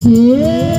Yeah.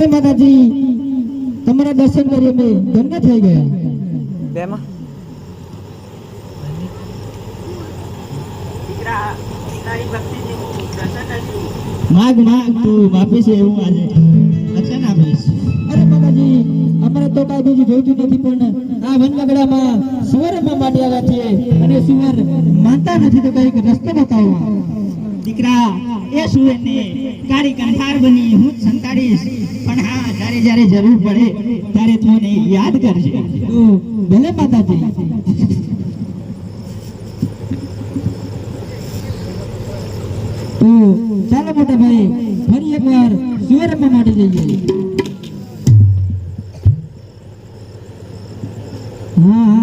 અરે માતાજી તમારા દર્શન કરી અમે ધન્ય થઈ ગયા. બેમાં? માગ માગ તું છે એવું આજે વચન આપીશ. અરે માતાજી અમારે તો કાંઈ બીજું જોઈતું નથી પણ આ વનગગડામાં સુવરમાં માટે આવ્યા છીએ અને સુવર માનતા નથી તો કંઈક રસ્તો બતાવો. દીકરા એ સુરને કાળી કંઠાર બની હું સંતાડીશ. પણ હા, જ્યારે જ્યારે જરૂર પડે, ત્યારે તું યાદ કરજે. ભલે માતાજી. તો ચાલો મોટા ભાઈ, ફરી એકવાર સુવરમાં માટે જઈએ.